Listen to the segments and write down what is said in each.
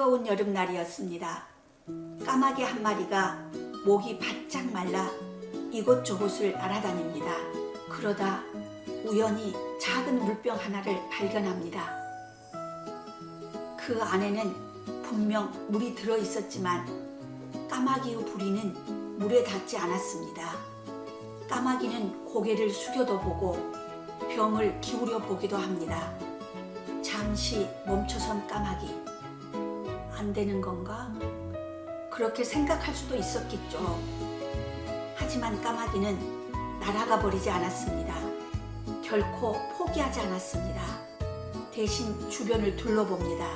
뜨거운 여름날이었습니다. 까마귀 한 마리가 목이 바짝 말라 이곳 저곳을 날아다닙니다. 그러다 우연히 작은 물병 하나를 발견합니다. 그 안에는 분명 물이 들어 있었지만 까마귀의 부리는 물에 닿지 않았습니다. 까마귀는 고개를 숙여도 보고 병을 기울여 보기도 합니다. 잠시 멈춰선 까마귀. 안 되는 건가? 그렇게 생각할 수도 있었겠죠. 하지만 까마귀는 날아가 버리지 않았습니다. 결코 포기하지 않았습니다. 대신 주변을 둘러봅니다.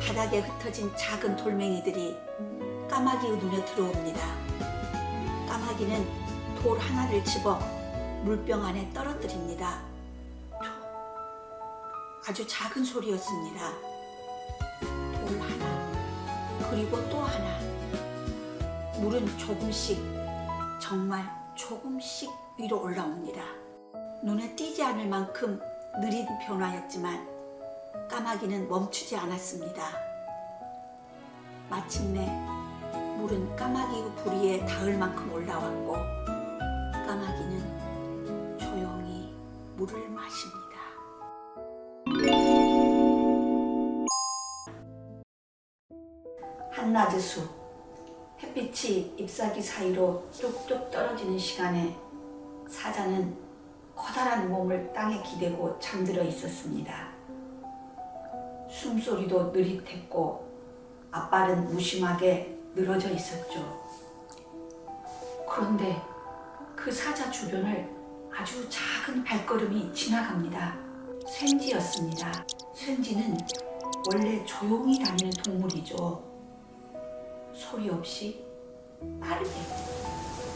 바닥에 흩어진 작은 돌멩이들이 까마귀의 눈에 들어옵니다. 까마귀는 돌 하나를 집어 물병 안에 떨어뜨립니다. 아주 작은 소리였습니다. 그리고 또 하나. 물은 조금씩, 정말 조금씩 위로 올라옵니다. 눈에 띄지 않을 만큼 느린 변화였지만 까마귀는 멈추지 않았습니다. 마침내 물은 까마귀의 부리에 닿을 만큼 올라왔고 까마귀는 조용히 물을 마십니다. 한낮의 숲 햇빛이 잎사귀 사이로 뚝뚝 떨어지는 시간에 사자는 커다란 몸을 땅에 기대고 잠들어 있었습니다. 숨소리도 느릿했고 앞발은 무심하게 늘어져 있었죠. 그런데 그 사자 주변을 아주 작은 발걸음이 지나갑니다. 쇤지였습니다. 쇤지는 원래 조용히 다니는 동물이죠. 소리 없이 빠르게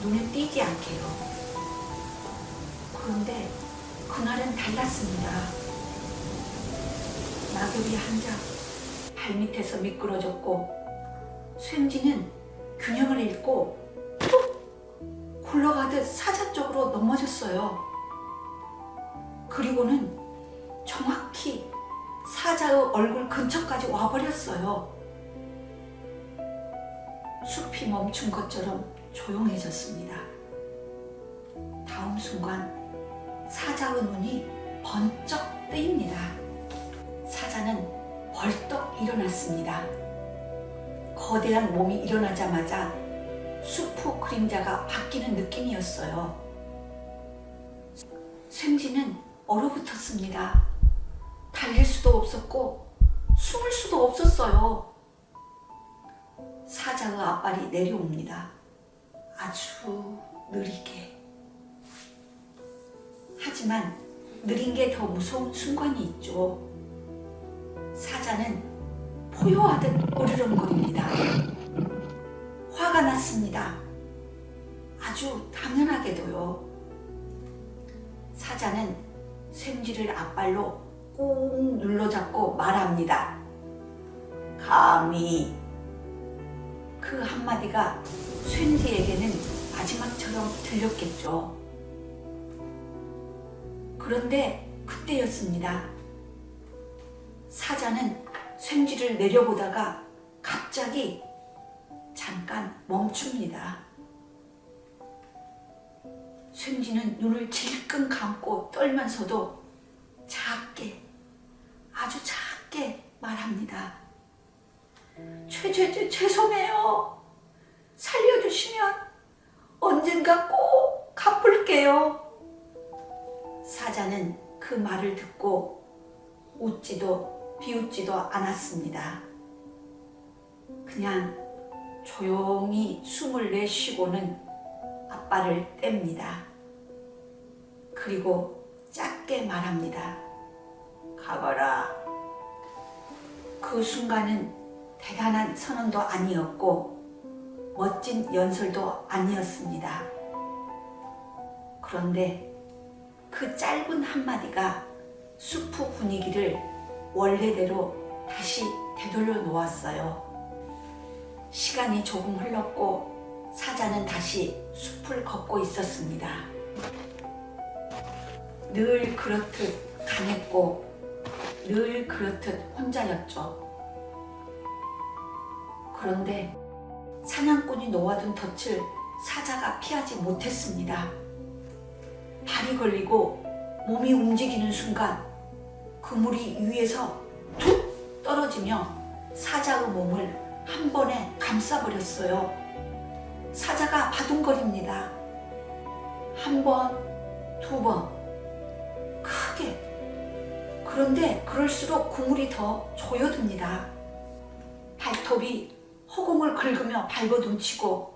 눈에 띄지 않게요. 그런데 그날은 달랐습니다. 낙엽이 한장 발밑에서 미끄러졌고 쇤지는 균형을 잃고 툭 굴러가듯 사자 쪽으로 넘어졌어요. 그리고는 정확히 사자의 얼굴 근처까지 와버렸어요. 숲이 멈춘 것처럼 조용해졌습니다. 다음 순간 사자의 눈이 번쩍 뜨입니다. 사자는 벌떡 일어났습니다. 거대한 몸이 일어나자마자 숲의 그림자가 바뀌는 느낌이었어요. 샘지는 얼어붙었습니다. 달릴 수도 없었고 숨을 수도 없었어요. 사자의 앞발이 내려옵니다. 아주 느리게. 하지만 느린 게 더 무서운 순간이 있죠. 사자는 포효하듯 으르렁거립니다. 화가 났습니다. 아주 당연하게도요. 사자는 샘지를 앞발로 꾹 눌러잡고 말합니다. 감히 그 한마디가 쇤지에게는 마지막처럼 들렸겠죠. 그런데 그때였습니다. 사자는 쇤지를 내려보다가 갑자기 잠깐 멈춥니다. 쇤지는 눈을 질끈 감고 떨면서도 작게, 아주 작게 말합니다. 죄, 죄, 죄, 죄송해요. 살려주시면 언젠가 꼭 갚을게요. 사자는 그 말을 듣고 웃지도 비웃지도 않았습니다. 그냥 조용히 숨을 내쉬고는 앞발을 뗍니다. 그리고 작게 말합니다. 가거라. 그 순간은 대단한 선언도 아니었고 멋진 연설도 아니었습니다. 그런데 그 짧은 한마디가 숲의 분위기를 원래대로 다시 되돌려 놓았어요. 시간이 조금 흘렀고 사자는 다시 숲을 걷고 있었습니다. 늘 그렇듯 강했고 늘 그렇듯 혼자였죠. 그런데 사냥꾼이 놓아둔 덫을 사자가 피하지 못했습니다. 발이 걸리고 몸이 움직이는 순간 그물이 위에서 툭 떨어지며 사자의 몸을 한 번에 감싸버렸어요. 사자가 바둥거립니다. 한 번, 두 번, 크게. 그런데 그럴수록 그물이 더 조여듭니다. 발톱이 허공을 긁으며 발버둥치고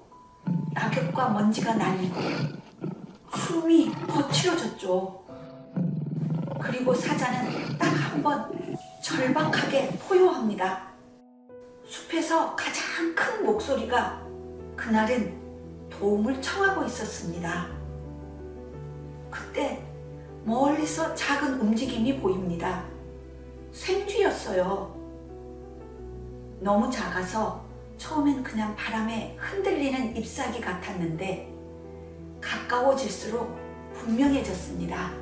낙엽과 먼지가 날리고 숨이 거칠어졌죠. 그리고 사자는 딱 한 번 절박하게 포효합니다. 숲에서 가장 큰 목소리가 그날은 도움을 청하고 있었습니다. 그때 멀리서 작은 움직임이 보입니다. 생쥐였어요. 너무 작아서 처음엔 그냥 바람에 흔들리는 잎사귀 같았는데 가까워질수록 분명해졌습니다.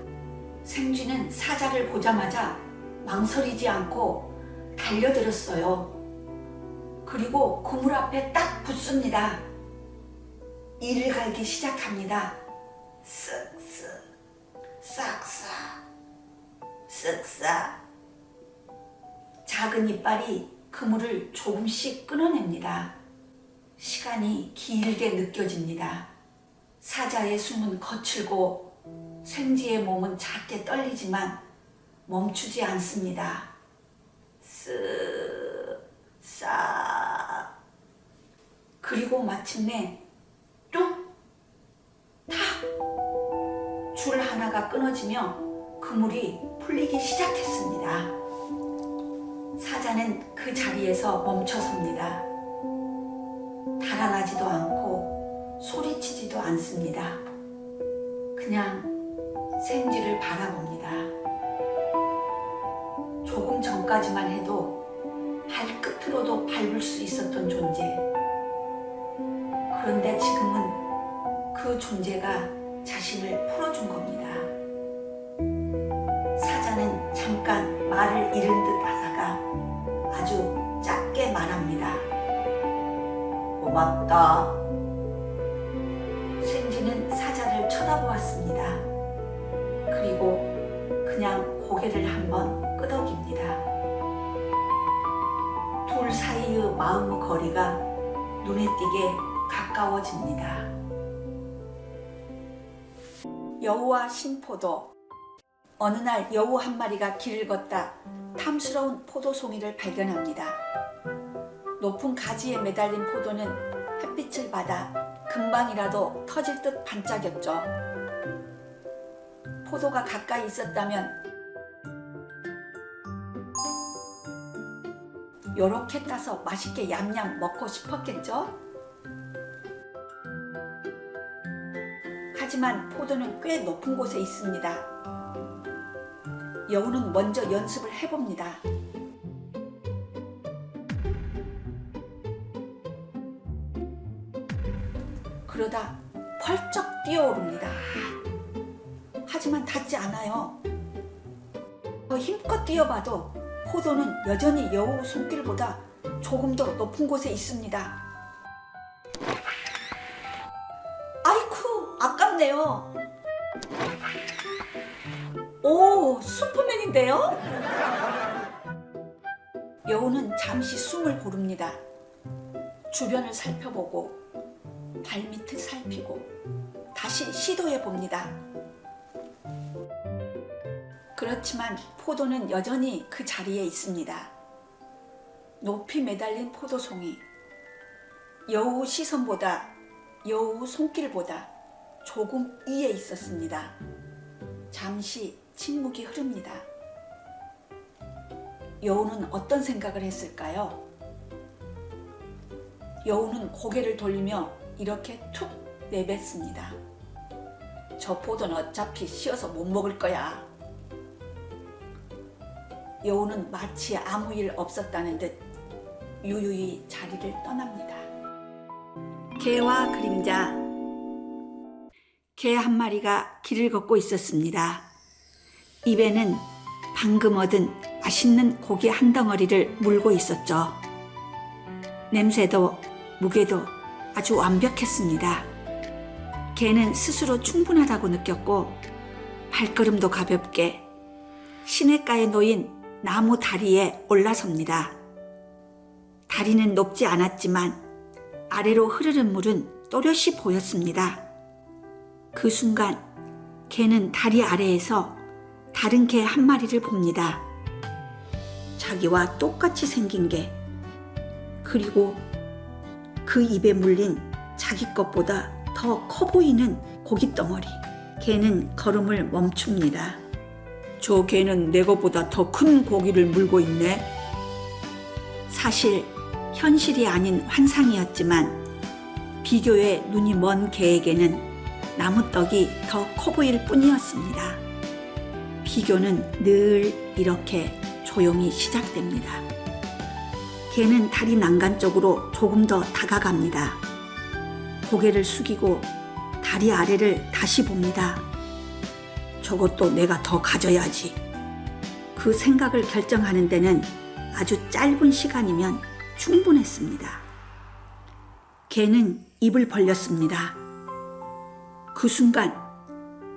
생쥐는 사자를 보자마자 망설이지 않고 달려들었어요. 그리고 그물 앞에 딱 붙습니다. 이를 갈기 시작합니다. 쓱쓱, 싹싹, 쓱싹. 작은 이빨이 그물을 조금씩 끊어냅니다. 시간이 길게 느껴집니다. 사자의 숨은 거칠고 생쥐의 몸은 작게 떨리지만 멈추지 않습니다. 쓱, 싹. 그리고 마침내 뚝, 탁. 줄 하나가 끊어지며 그물이 풀리기 시작했습니다. 사자는 그 자리에서 멈춰섭니다. 달아나지도 않고 소리치지도 않습니다. 그냥 생쥐를 바라봅니다. 조금 전까지만 해도 발끝으로도 밟을 수 있었던 존재. 그런데 지금은 그 존재가 자신을 풀어준 겁니다. 사자는 잠깐 말을 잃은 듯 하다가 아주 짧게 말합니다. 고맙다. 생쥐는 사자를 쳐다보았습니다. 그리고 그냥 고개를 한번 끄덕입니다. 둘 사이의 마음의 거리가 눈에 띄게 가까워집니다. 여우와 신포도 어느 날 여우 한 마리가 길을 걷다 탐스러운 포도송이를 발견합니다. 높은 가지에 매달린 포도는 햇빛을 받아 금방이라도 터질 듯 반짝였죠. 포도가 가까이 있었다면 요렇게 따서 맛있게 얌얌 먹고 싶었겠죠? 하지만 포도는 꽤 높은 곳에 있습니다. 여우는 먼저 연습을 해봅니다. 그러다 펄쩍 뛰어오릅니다. 하지만 닿지 않아요. 더 힘껏 뛰어봐도 포도는 여전히 여우 손길보다 조금 더 높은 곳에 있습니다. 슈퍼맨인데요? 여우는 잠시 숨을 고릅니다. 주변을 살펴보고 발밑을 살피고 다시 시도해 봅니다. 그렇지만 포도는 여전히 그 자리에 있습니다. 높이 매달린 포도송이 여우 시선보다 여우 손길보다 조금 위에 있었습니다. 잠시 침묵이 흐릅니다. 여우는 어떤 생각을 했을까요? 여우는 고개를 돌리며 이렇게 툭 내뱉습니다. 저 포도는 어차피 씌어서 못 먹을 거야. 여우는 마치 아무 일 없었다는 듯 유유히 자리를 떠납니다. 개와 그림자. 개 한 마리가 길을 걷고 있었습니다. 입에는 방금 얻은 맛있는 고기 한 덩어리를 물고 있었죠. 냄새도 무게도 아주 완벽했습니다. 개는 스스로 충분하다고 느꼈고 발걸음도 가볍게 시냇가에 놓인 나무 다리에 올라섭니다. 다리는 높지 않았지만 아래로 흐르는 물은 또렷이 보였습니다. 그 순간 개는 다리 아래에서 다른 개 한 마리를 봅니다. 자기와 똑같이 생긴 개. 그리고 그 입에 물린 자기 것보다 더 커 보이는 고기 덩어리. 개는 걸음을 멈춥니다. 저 개는 내 것보다 더 큰 고기를 물고 있네. 사실 현실이 아닌 환상이었지만 비교에 눈이 먼 개에게는 나무떡이 더 커 보일 뿐이었습니다. 비교는 늘 이렇게 조용히 시작됩니다. 개는 다리 난간 쪽으로 조금 더 다가갑니다. 고개를 숙이고 다리 아래를 다시 봅니다. 저것도 내가 더 가져야지. 그 생각을 결정하는 데는 아주 짧은 시간이면 충분했습니다. 개는 입을 벌렸습니다. 그 순간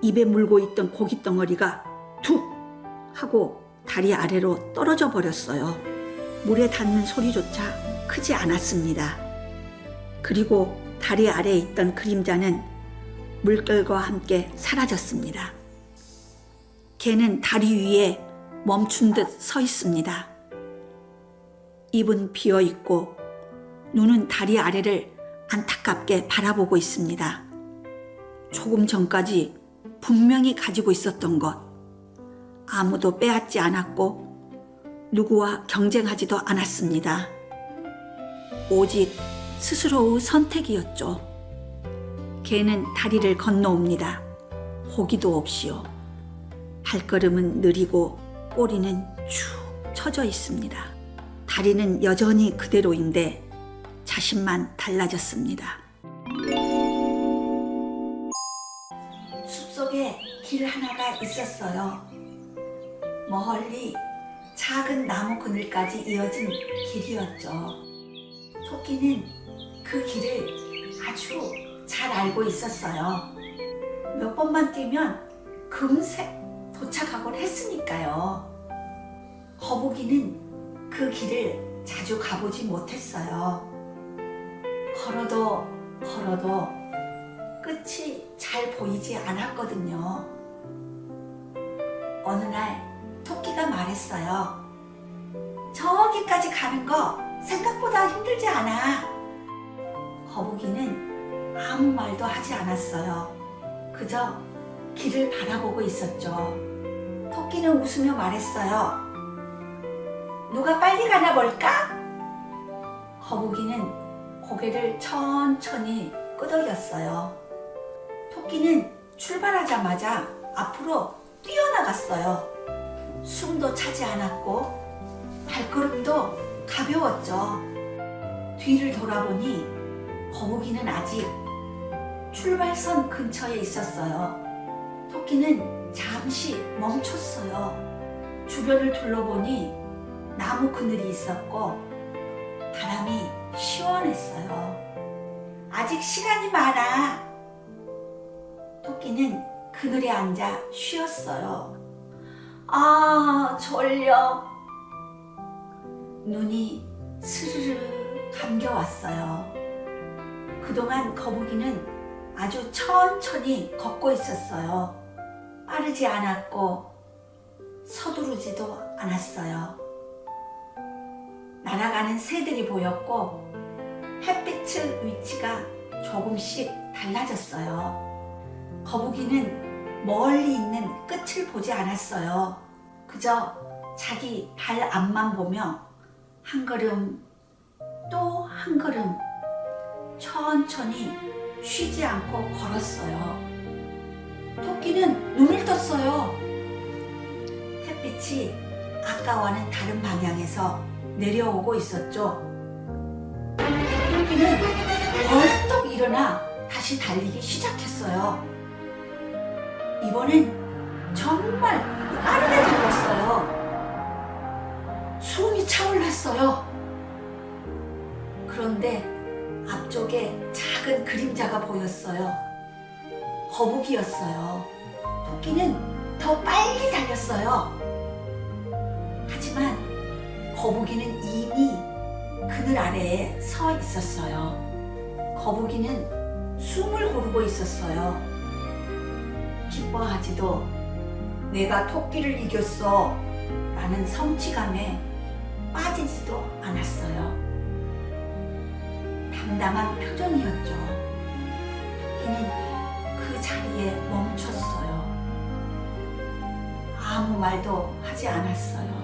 입에 물고 있던 고기 덩어리가 툭 하고 다리 아래로 떨어져 버렸어요. 물에 닿는 소리조차 크지 않았습니다. 그리고 다리 아래에 있던 그림자는 물결과 함께 사라졌습니다. 개는 다리 위에 멈춘 듯 서 있습니다. 입은 비어 있고 눈은 다리 아래를 안타깝게 바라보고 있습니다. 조금 전까지 분명히 가지고 있었던 것, 아무도 빼앗지 않았고 누구와 경쟁하지도 않았습니다. 오직 스스로의 선택이었죠. 개는 다리를 건너옵니다. 호기도 없이요. 발걸음은 느리고 꼬리는 축 처져 있습니다. 다리는 여전히 그대로인데 자신만 달라졌습니다. 숲속에 길 하나가 있었어요. 멀리 작은 나무 그늘까지 이어진 길이었죠. 토끼는 그 길을 아주 잘 알고 있었어요. 몇 번만 뛰면 금세 도착하곤 했으니까요. 거북이는 그 길을 자주 가보지 못했어요. 걸어도 걸어도 끝이 잘 보이지 않았거든요. 어느 날 토끼가 말했어요. 저기까지 가는 거 생각보다 힘들지 않아. 거북이는 아무 말도 하지 않았어요. 그저 길을 바라보고 있었죠. 토끼는 웃으며 말했어요. 누가 빨리 가나 볼까? 거북이는 고개를 천천히 끄덕였어요. 토끼는 출발하자마자 앞으로 뛰어나갔어요. 숨도 차지 않았고 발걸음도 가벼웠죠. 뒤를 돌아보니 거북이는 아직 출발선 근처에 있었어요. 토끼는 잠시 멈췄어요. 주변을 둘러보니 나무 그늘이 있었고 바람이 시원했어요. 아직 시간이 많아. 토끼는 그늘에 앉아 쉬었어요. 아, 졸려. 눈이 스르르 감겨왔어요. 그동안 거북이는 아주 천천히 걷고 있었어요. 빠르지 않았고 서두르지도 않았어요. 날아가는 새들이 보였고 햇빛의 위치가 조금씩 달라졌어요. 거북이는 멀리 있는 끝을 보지 않았어요. 그저 자기 발 앞만 보며 한 걸음 또 한 걸음 천천히 쉬지 않고 걸었어요. 토끼는 눈을 떴어요. 햇빛이 아까와는 다른 방향에서 내려오고 있었죠. 토끼는 벌떡 일어나 다시 달리기 시작했어요. 이번엔 정말 빠르게 달렸어요. 숨이 차올랐어요. 그런데 앞쪽에 작은 그림자가 보였어요. 거북이였어요. 토끼는 더 빨리 달렸어요. 하지만 거북이는 이미 그늘 아래에 서 있었어요. 거북이는 숨을 고르고 있었어요. 기뻐하지도 내가 토끼를 이겼어 라는 성취감에 빠지지도 않았어요. 담담한 표정이었죠. 토끼는 그 자리에 멈췄어요. 아무 말도 하지 않았어요.